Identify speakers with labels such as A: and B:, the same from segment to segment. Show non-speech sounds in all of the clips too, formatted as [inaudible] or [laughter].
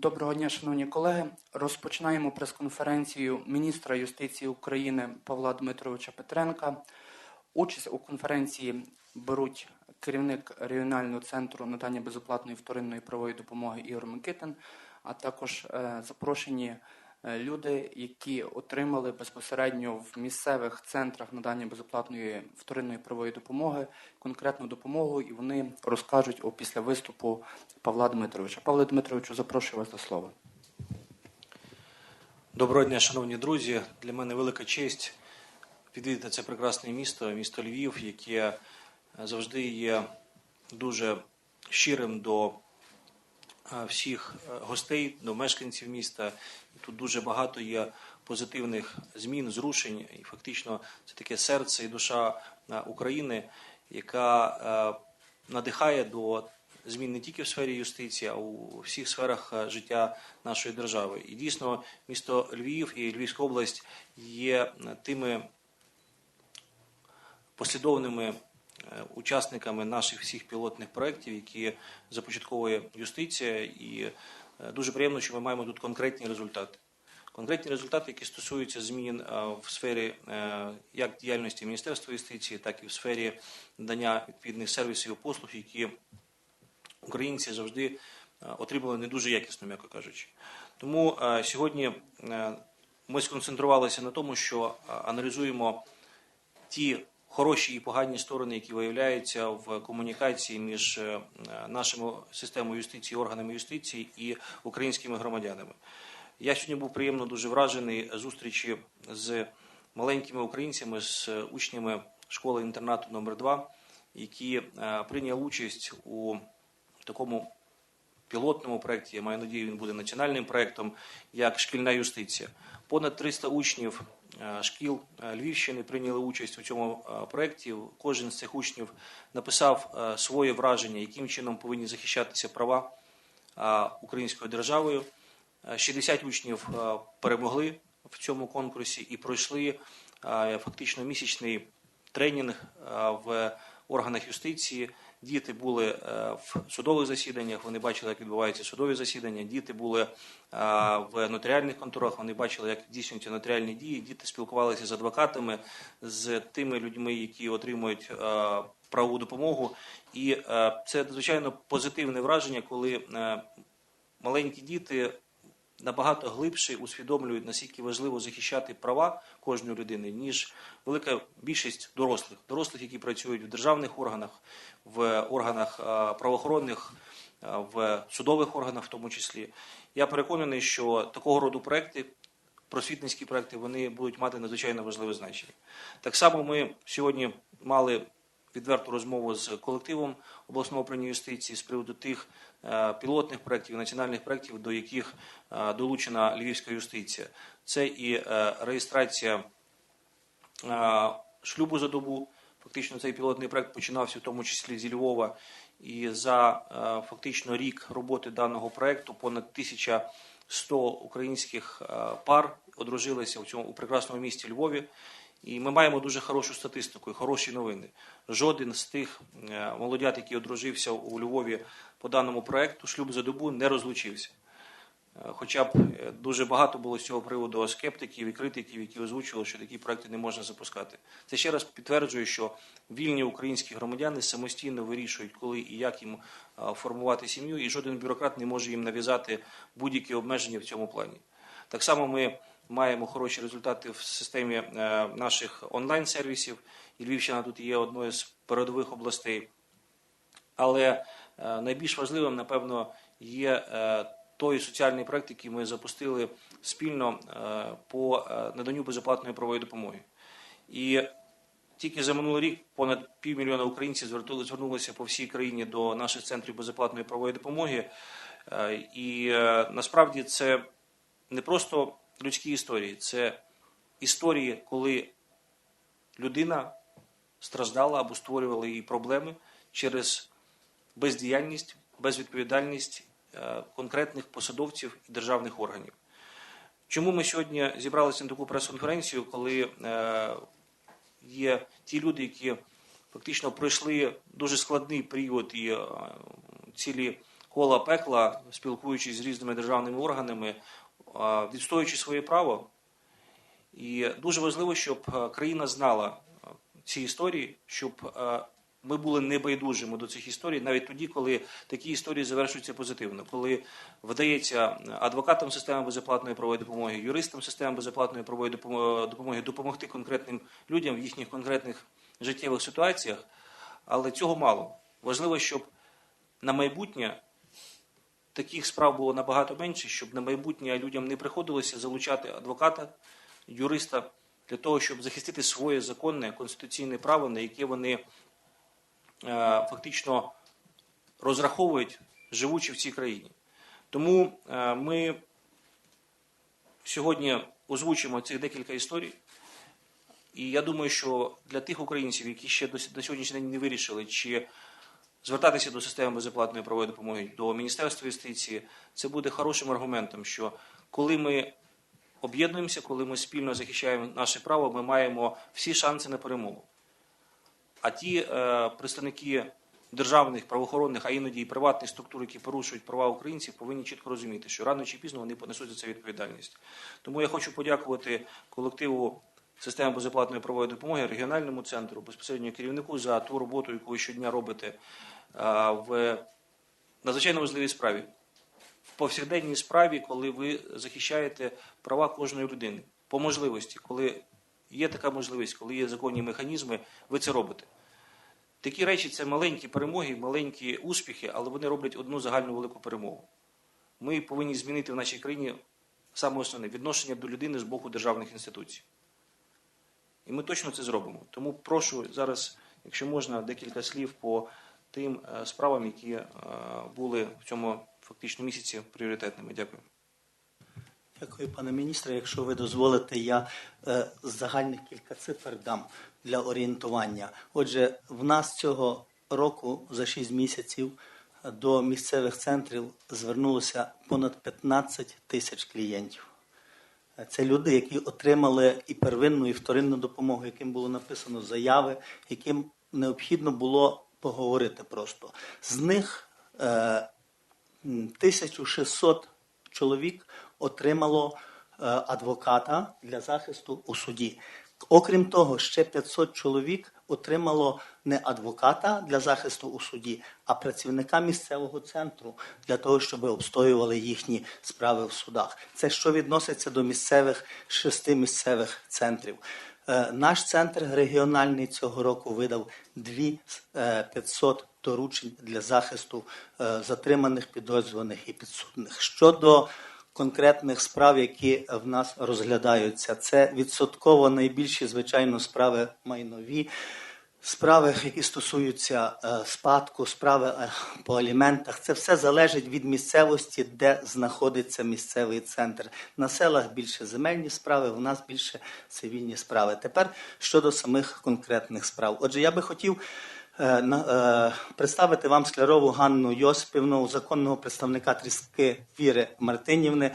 A: Доброго дня, шановні колеги. Розпочинаємо прес-конференцію міністра юстиції України Павла Дмитровича Петренка. Участь у конференції беруть керівник регіонального центру надання безоплатної вторинної правової допомоги Ігор Микитин, а також е, запрошені люди, які отримали безпосередньо в місцевих центрах надання безоплатної вторинної правової допомоги конкретну допомогу, і вони розкажуть о після виступу Павла Дмитровича. Павле Дмитровичу, запрошую вас до слова.
B: Доброго дня, шановні друзі. Для мене велика честь відвідати це прекрасне місто, місто Львів, яке завжди є дуже щирим до е, всіх е, гостей, до мешканців міста. Тут дуже багато є позитивних змін, зрушень. І фактично це таке серце і душа е, України, яка е, надихає до змін не тільки в сфері юстиції, а у всіх сферах е, життя нашої держави. І дійсно, місто Львів і Львівська область є е, тими послідовними е, учасниками наших всіх пілотних проєктів, які започатковує юстиція, і е, дуже приємно, що ми маємо тут конкретні результати. Конкретні результати, які стосуються змін е, в сфері е, як діяльності Міністерства юстиції, так і в сфері надання відповідних сервісів і послуг, які українці завжди е, отримали не дуже якісно, м'яко кажучи. Тому е, сьогодні е, ми сконцентрувалися на тому, що е, аналізуємо ті хороші і погані сторони, які виявляються в комунікації між е, нашими системою юстиції, органами юстиції і українськими громадянами. Я сьогодні був приємно дуже вражений зустрічі з маленькими українцями, з учнями школи інтернату номер 2 які е, прийняли участь у такому пілотному проєкті, я маю надію, він буде національним проєктом, як шкільна юстиція. Понад 300 учнів е, шкіл е, Львівщини прийняли участь у цьому е, проєкті. Кожен з цих учнів написав своє враження, яким чином повинні захищатися права українською державою. Е, 60 учнів перемогли в цьому конкурсі і пройшли фактично місячний тренінг в органах юстиції. Діти були е, в судових засіданнях, вони бачили, як відбуваються судові засідання. Діти були е, в нотаріальних конторах, вони бачили, як здійснюються нотаріальні дії. Діти спілкувалися з адвокатами, з тими людьми, які отримують е, правову допомогу. І це надзвичайно позитивне враження, коли маленькі діти набагато глибше усвідомлюють, наскільки важливо захищати права кожної людини, ніж велика більшість дорослих, дорослих, які працюють в державних органах, в органах правоохоронних, в судових органах, в тому числі. Я переконаний, що такого роду проекти. Просвітницькі проекти вони будуть мати надзвичайно важливе значення. Так само ми сьогодні мали відверту розмову з колективом обласного управління юстиції з приводу тих пілотних проєктів, національних проєктів, до яких е, долучена львівська юстиція. Це і е, реєстрація е, шлюбу за добу. Фактично цей пілотний проект починався в тому числі зі Львова. І за е, фактично рік роботи даного проекту понад 1100 українських е, пар одружилися в цьому у прекрасному місті Львові. І ми маємо дуже хорошу статистику і хороші новини. Жоден з тих е, молодят, який одружився у Львові по даному проекту, шлюб за добу не розлучився. Е, Хоча б е, дуже багато було з цього приводу скептиків і критиків, які озвучували, що такі проекти не можна запускати. Це ще раз підтверджує, що вільні українські громадяни самостійно вирішують, коли і як їм формувати сім'ю, і жоден бюрократ не може їм нав'язати будь-які обмеження в цьому плані. Так само ми маємо хороші результати в системі е, наших онлайн-сервісів. І Львівщина тут є одною з передових областей. Але е, найбільш важливим, напевно, є е, той соціальний проект, який ми запустили спільно по наданню безоплатної правової допомоги. І тільки за минулий рік понад півмільйона українців звернулися по всій країні до наших центрів безоплатної правової допомоги. І насправді це не просто людські історії, це історії, коли людина страждала або створювала їй проблеми через бездіяльність, безвідповідальність е, конкретних посадовців і державних органів. Чому ми сьогодні зібралися на таку прес-конференцію, коли е, є ті люди, які фактично пройшли дуже складний період і е, цілі кола пекла, спілкуючись з різними державними органами, відстоюючи своє право. І дуже важливо, щоб е, країна знала е, ці історії, щоб е, ми були небайдужими до цих історій, навіть тоді, коли такі історії завершуються позитивно, коли вдається адвокатам системи безоплатної правової допомоги, юристам системи безоплатної правової допомоги допомогти конкретним людям в їхніх конкретних життєвих ситуаціях. Але цього мало. Важливо, щоб на майбутнє таких справ було набагато менше, щоб на майбутнє людям не приходилося залучати адвоката, юриста для того, щоб захистити своє законне конституційне право, на яке вони е, фактично розраховують, живучи в цій країні. Тому е, ми сьогодні озвучимо цих декілька історій. І я думаю, що для тих українців, які ще до, сьогоднішнього не вирішили, чи звертатися до системи безоплатної правової допомоги, до Міністерства юстиції, це буде хорошим аргументом, що коли ми об'єднуємося, коли ми спільно захищаємо наше право, ми маємо всі шанси на перемогу. А ті е, представники державних, правоохоронних, а іноді і приватних структур, які порушують права українців, повинні чітко розуміти, що рано чи пізно вони понесуть за це відповідальність. Тому я хочу подякувати колективу системи безоплатної правової допомоги, регіональному центру, безпосередньо керівнику за ту роботу, яку ви щодня робите е, в надзвичайно важливій справі. В повсякденній справі, коли ви захищаєте права кожної людини, по можливості, коли є така можливість, коли є законні механізми, ви це робите. Такі речі це маленькі перемоги, маленькі успіхи, але вони роблять одну загальну велику перемогу. Ми повинні змінити в нашій країні саме основне відношення до людини з боку державних інституцій. І ми точно це зробимо. Тому прошу зараз, якщо можна, декілька слів по тим е, справам, які е, були в цьому фактично місяці пріоритетними. Дякую.
C: Дякую, пане міністре. Якщо ви дозволите, я е, загальних кілька цифр дам для орієнтування. Отже, в нас цього року за 6 місяців до місцевих центрів звернулося понад 15 тисяч клієнтів. Е, Це люди, які отримали і первинну, і вторинну допомогу, яким було написано заяви, яким необхідно було поговорити просто. З них е, м, 1600 чоловік отримало е, адвоката для захисту у суді. Окрім того, ще 500 чоловік отримало не адвоката для захисту у суді, а працівника місцевого центру для того, щоб обстоювали їхні справи в судах. Це що відноситься до місцевих шести місцевих центрів. Е, Наш центр регіональний цього року видав 2500 доручень для захисту е, затриманих, підозрюваних і підсудних. Щодо конкретних справ, які в нас розглядаються, це відсотково найбільші, звичайно, справи майнові. Справи, які стосуються е, спадку, справи е, по аліментах, це все залежить від місцевості, де знаходиться місцевий центр. На селах більше земельні справи, в нас більше цивільні справи. Тепер щодо самих конкретних справ. Отже, я би хотів представити вам склярову Ганну Йосипівну, законного представника тріски Віри Мартинівни.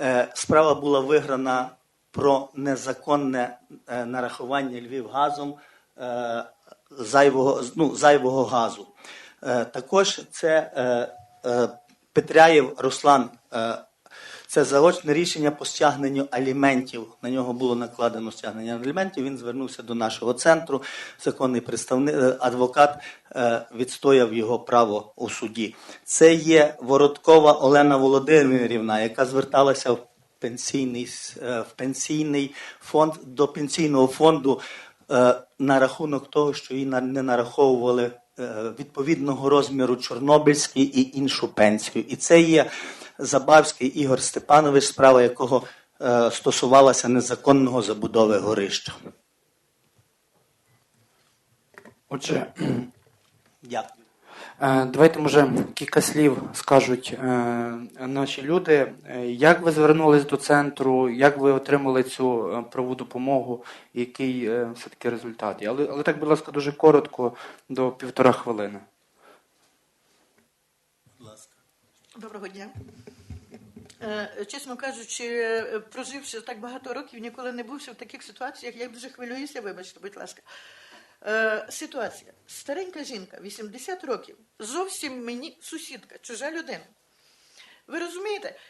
C: Е, Справа була виграна про незаконне е, нарахування Львівгазом е, зайвого, ну, зайвого газу. Е, Також це е, е, Петряєв Руслан. Це заочне рішення по стягненню аліментів. На нього було накладено стягнення аліментів. Він звернувся до нашого центру. Законний представник е, адвокат е, відстояв його право у суді. Це є Вородкова Олена Володимирівна, яка зверталася в пенсійний, е, в пенсійний фонд до пенсійного фонду на рахунок того, що їй не нараховували відповідного розміру Чорнобильський і іншу пенсію. І це є Забавський Ігор Степанович, справа якого е, стосувалася незаконного забудови горища.
A: Отже, [clears throat]
C: Дякую.
A: Е, Давайте, може, кілька слів скажуть е, наші люди. Е, Як ви звернулись до центру, як ви отримали цю правову допомогу, і який все-таки результат? Але, але так, будь ласка, дуже коротко, до півтора хвилини.
C: Будь ласка.
D: Доброго дня. Чесно кажучи, проживши так багато років, ніколи не бувши в таких ситуаціях, я дуже хвилююся, вибачте, будь ласка. Е, ситуація. Старенька жінка, 80 років, зовсім мені сусідка, чужа людина. Ви розумієте,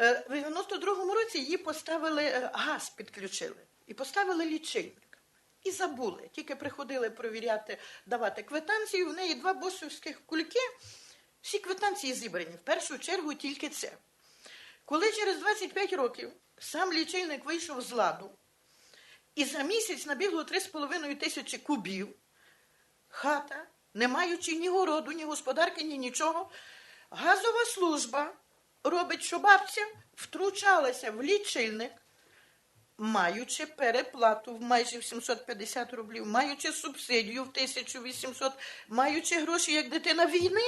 D: е, в 92-му році її поставили е, газ, підключили і поставили лічильник. І забули. Тільки приходили провіряти, давати квитанцію. В неї два босовських кульки. Всі квитанції зібрані. В першу чергу тільки це. Коли через 25 років сам лічильник вийшов з ладу, і за місяць набігло 3,5 тисячі кубів, хата, не маючи ні городу, ні господарки, ні нічого, газова служба робить, що бабця втручалася в лічильник, маючи переплату в майже 750 рублів, маючи субсидію в 1800, маючи гроші як дитина війни.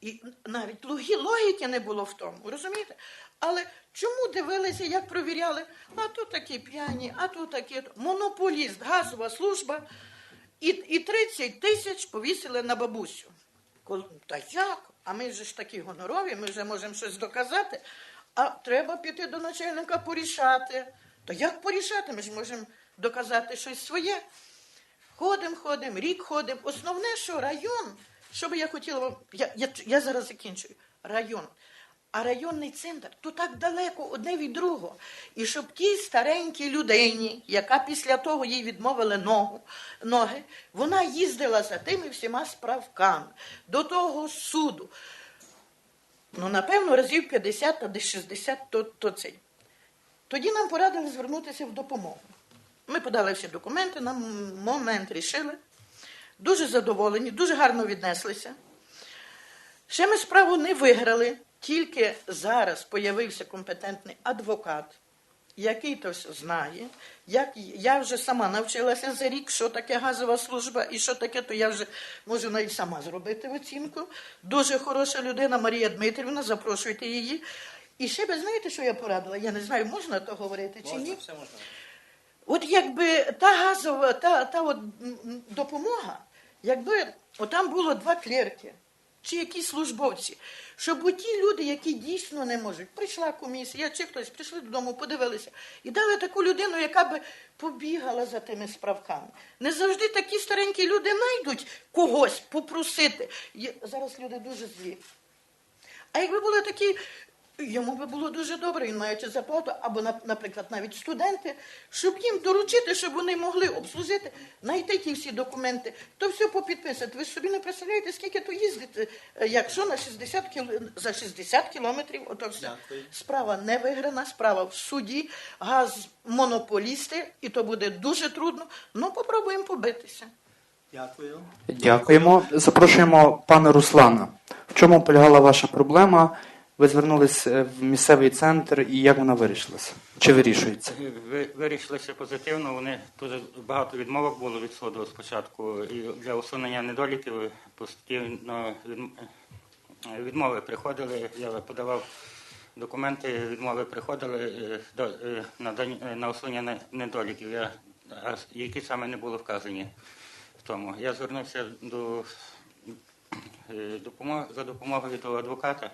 D: І навіть логіки не було в тому, розумієте? Але чому дивилися, як провіряли? А то такі п'яні, а то такі. Монополіст, газова служба, і, і 30 тисяч повісили на бабусю. Та як? А ми ж такі гонорові, ми вже можемо щось доказати. А треба піти до начальника порішати. То як порішати? Ми ж можемо доказати щось своє. Ходимо, ходимо, рік ходимо. Основне, що район, що би я хотіла вам. Я, я, я зараз закінчую. Район. А районний центр то так далеко одне від другого. І щоб тій старенькій людині, яка після того їй відмовили ногу, ноги, вона їздила за тими всіма справками до того суду. Ну, напевно, разів 50 а десь 60 то, то цей. Тоді нам порадили звернутися в допомогу. Ми подали всі документи, на момент рішили. Дуже задоволені, дуже гарно віднеслися. Ще ми справу не виграли, тільки зараз появився компетентний адвокат, який то все знає. Як я вже сама навчилася за рік, що таке газова служба і що таке, то я вже можу навіть сама зробити оцінку. Дуже хороша людина Марія Дмитрівна, запрошуйте її. І ще ви знаєте, що я порадила? Я не знаю, можна то говорити чи ні.
B: Все можна.
D: От якби та газова, та, та от допомога, якби там було два клерки чи якісь службовці, щоб оті люди, які дійсно не можуть, прийшла комісія, чи хтось прийшли додому, подивилися, і дали таку людину, яка би побігала за тими справками. Не завжди такі старенькі люди знайдуть когось попросити. Зараз люди дуже злі. А якби були такі, йому би було дуже добре, він маючи зарплату, або, на- наприклад, навіть студенти, щоб їм доручити, щоб вони могли обслужити, знайти ті всі документи, то все попідписати. Ви собі не представляєте, скільки то їздити, е, якщо на 60 кіл... за 60 кілометрів, ото все.
C: Дякую.
D: Справа не виграна, справа в суді, газ монополісти, і то буде дуже трудно. Ну, попробуємо побитися.
C: Дякую.
A: Дякуємо. Запрошуємо пана Руслана. В чому полягала ваша проблема? Ви звернулись в місцевий центр і як вона вирішилася? Чи вирішується?
E: Ви- Вирішилося позитивно. Вони дуже багато відмовок було від суду спочатку. І для усунення недоліків постійно від- відмови приходили. Я подавав документи, відмови приходили е, е, на е, усунення недоліків, я, які саме не були вказані в тому. Я звернувся до е, допомоги за допомогою до адвоката.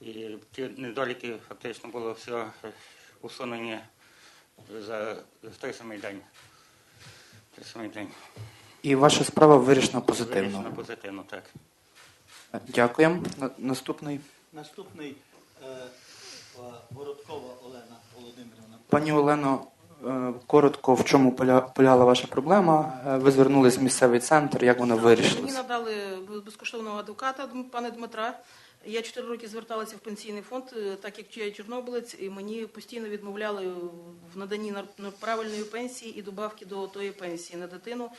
E: І ті недоліки фактично було все усунені за той самий день. Той самий день.
A: І ваша справа вирішена позитивно.
E: Вирішено позитивно, так.
A: Дякуємо. На- Наступний.
C: Наступний е, Городкова Олена Володимирівна.
A: Пані Олено, е, коротко, в чому поля- полягала ваша проблема? Е, Ви звернулись в місцевий центр, як вона
F: Мені
A: вирішилася?
F: надали безкоштовного адвоката пана Дмитра. Я чотири роки зверталася в пенсійний фонд, е, так як я чорнобилець, і мені постійно відмовляли в наданні правильної пенсії і добавки до тої пенсії на дитину.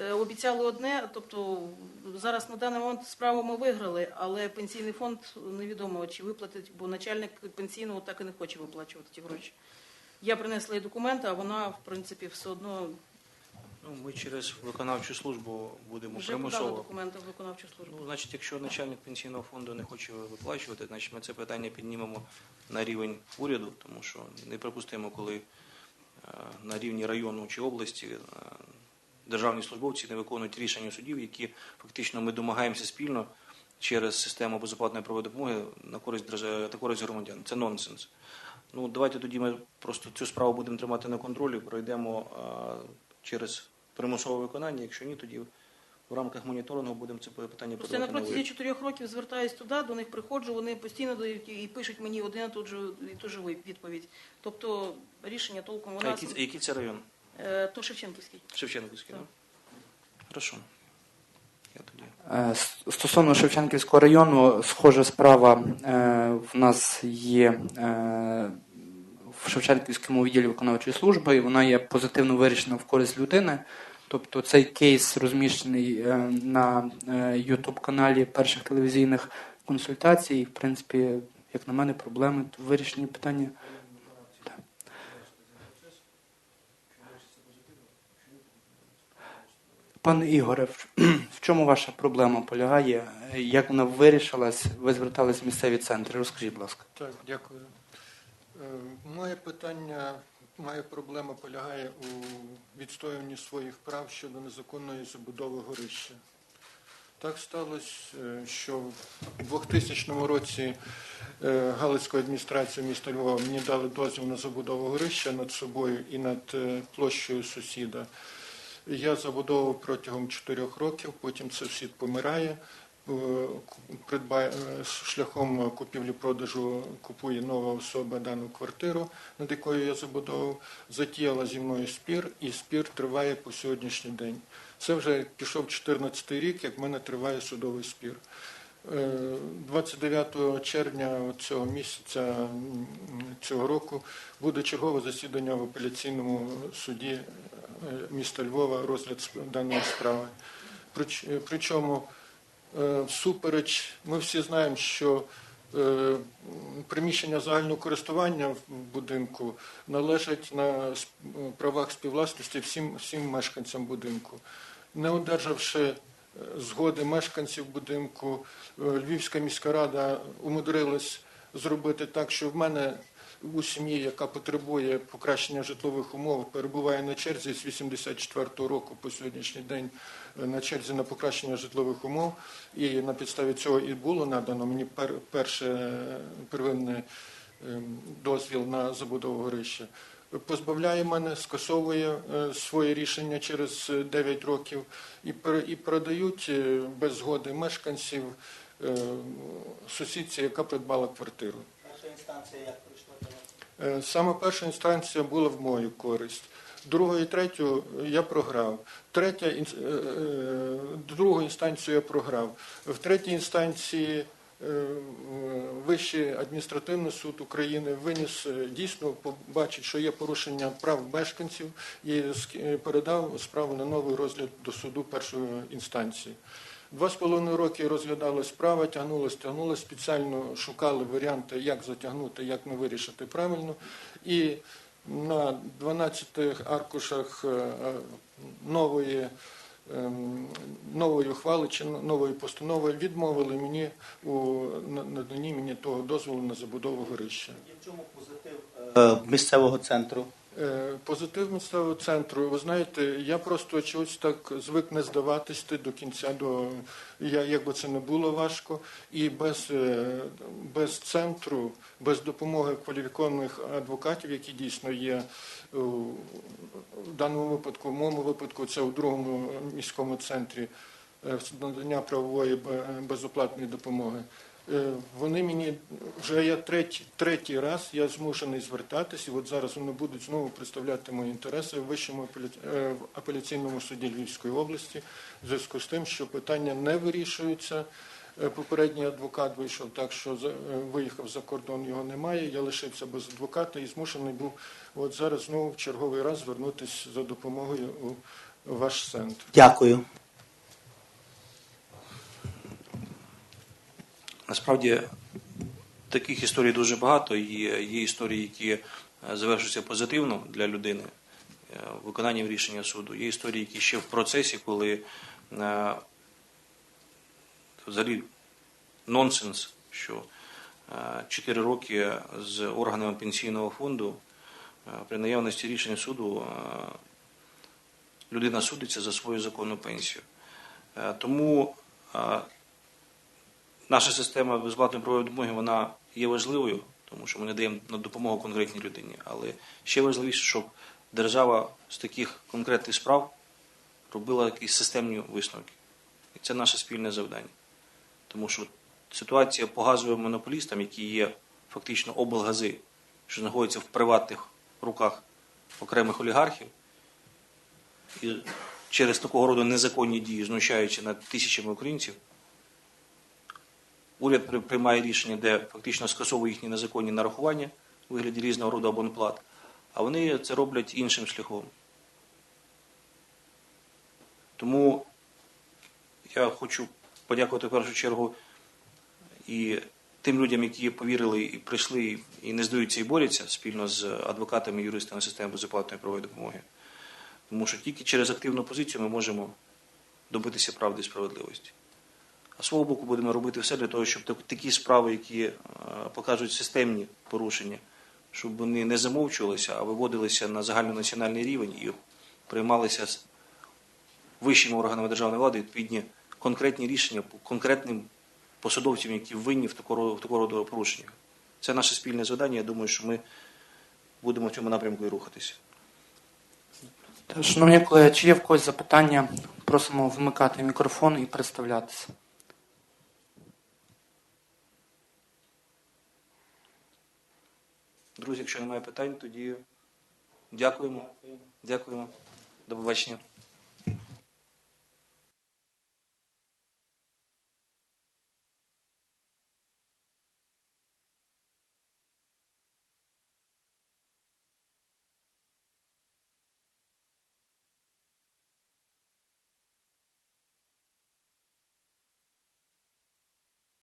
F: Е, Обіцяли одне, тобто зараз на даний момент справу ми виграли, але пенсійний фонд невідомо чи виплатить, бо начальник пенсійного так і не хоче виплачувати ті гроші. Я принесла їй документи, а вона, в принципі, все одно
B: Ну, ми через виконавчу службу будемо
F: вже
B: примусово.
F: документи в виконавчу службу.
B: Ну, значить, якщо начальник пенсійного фонду не хоче виплачувати, значить ми це питання піднімемо на рівень уряду, тому що неприпустимо, коли е, на рівні району чи області е, державні службовці не виконують рішення судів, які фактично ми домагаємося спільно через систему безоплатної правової допомоги на користь держави та користь громадян. Це нонсенс. Ну давайте тоді ми просто цю справу будемо тримати на контролі, пройдемо е, через примусове виконання. Якщо ні, тоді в рамках моніторингу будемо це питання
F: Просто я на протязі чотирьох років звертаюсь туди, до них приходжу, вони постійно дають і пишуть мені один і ту ж і ту ж відповідь. Тобто рішення толком
B: А який, який це район?
F: Е, то Шевченківський.
B: Шевченківський,
F: Так.
B: так? Хорошо. Я тоді.
A: Е, Стосовно Шевченківського району, схожа справа е, в нас є в Шевченківському відділі виконавчої служби, і вона є позитивно вирішена в користь людини. Тобто цей кейс розміщений е, на YouTube каналі перших телевізійних консультацій. В принципі, як на мене, проблеми в вирішенні питання. Пане Ігоре, в чому ваша проблема полягає? Як вона вирішилась? Ви звертались в місцеві центри? Розкажіть, будь ласка.
G: Так, дякую. Е, Моє питання, моя проблема полягає у відстоюванні своїх прав щодо незаконної забудови горища. Так сталося, е, що в 2000 році е, Галицькою адміністрацією міста Львова мені дали дозвіл на забудову горища над собою і над площею сусіда. Я забудовував протягом 4 років, потім сусід помирає, е, придбає, е, шляхом купівлі-продажу купує нова особа дану квартиру, над якою я забудовував, затіяла зі мною спір, і спір триває по сьогоднішній день. Це вже пішов 14 рік, як в мене триває судовий спір. Е, 29 червня цього місяця цього року буде чергове засідання в апеляційному суді е, міста Львова, розгляд даної справи. Е, Причому е, всупереч, ми всі знаємо, що е, приміщення загального користування в будинку належать на правах співвласності всім, всім мешканцям будинку. Не одержавши е, згоди мешканців будинку, е, Львівська міська рада умудрилась зробити так, що в мене у сім'ї, яка потребує покращення житлових умов, перебуває на черзі з 84 року по сьогоднішній день е, на черзі на покращення житлових умов. І на підставі цього і було надано мені перше е, первинний ем, дозвіл на забудову горища. Позбавляє мене, скасовує е, своє рішення через е, 9 років і, е, без згоди мешканців е, сусідці, яка придбала квартиру.
C: Перша інстанція як пройшла до вас?
G: Е, Саме перша інстанція була в мою користь. Другу і третю я програв. Третя е, е, другу інстанцію я програв. В третій інстанції е, Вищий адміністративний суд України виніс е, дійсно побачить, що є порушення прав мешканців і е, передав справу на новий розгляд до суду першої інстанції. Два з половиною роки розглядалась справа, тягнулась, тягнулась, спеціально шукали варіанти, як затягнути, як не вирішити правильно. І на 12 аркушах е, е, нової, ем, нової ухвали чи нової постанови відмовили мені у на- наданні мені того дозволу на забудову горища.
C: В чому позитив е, місцевого центру?
G: Е, Позитив центру, ви знаєте, я просто чогось так звик не здаватись ти до кінця, до я, якби це не було важко, і без, е, без центру, без допомоги кваліфікованих адвокатів, які дійсно є е, в даному випадку, в моєму випадку, це у другому міському центрі надання правової безоплатної допомоги. Е, Вони мені вже я третій, третій раз я змушений звертатись, і от зараз вони будуть знову представляти мої інтереси в вищому е, апеляційному суді Львівської області, в зв'язку з тим, що питання не вирішуються. Е, Попередній адвокат вийшов так, що виїхав за кордон, його немає. Я лишився без адвоката і змушений був от зараз знову в черговий раз звернутися за допомогою у ваш центр.
C: Дякую.
B: Насправді таких історій дуже багато. І є історії, які е, завершуються позитивно для людини е, виконанням рішення суду. Є історії, які ще в процесі, коли е, взагалі нонсенс, що 4 роки з органами пенсійного фонду при наявності рішення суду людина судиться за свою законну пенсію. Тому наша система безплатної правової допомоги вона є важливою, тому що ми надаємо на допомогу конкретній людині. Але ще важливіше, щоб держава з таких конкретних справ робила якісь системні висновки. І це наше спільне завдання. Тому що ситуація по газовим монополістам, які є фактично облгази, що знаходяться в приватних руках окремих олігархів, і через такого роду незаконні дії, знущаючи над тисячами українців, уряд приймає рішення, де фактично скасовує їхні незаконні нарахування у вигляді різного роду абонплат, а вони це роблять іншим шляхом. Тому я хочу подякувати в першу чергу і тим людям, які повірили і прийшли, і не здаються і борються спільно з адвокатами і юристами системи безоплатної правової допомоги. Тому що тільки через активну позицію ми можемо добитися правди і справедливості. А свого боку будемо робити все для того, щоб такі справи, які е, показують системні порушення, щоб вони не замовчувалися, а виводилися на загальнонаціональний рівень і приймалися з вищими органами державної влади відповідні конкретні рішення по конкретним посадовцям, які винні в такого, в такого роду порушеннях. Це наше спільне завдання. Я думаю, що ми будемо в цьому напрямку і рухатися.
A: Шановні колеги, чи є в когось запитання? Просимо вмикати мікрофон і представлятися.
B: Друзі, якщо немає питань, тоді дякуємо. Дякуємо. До побачення.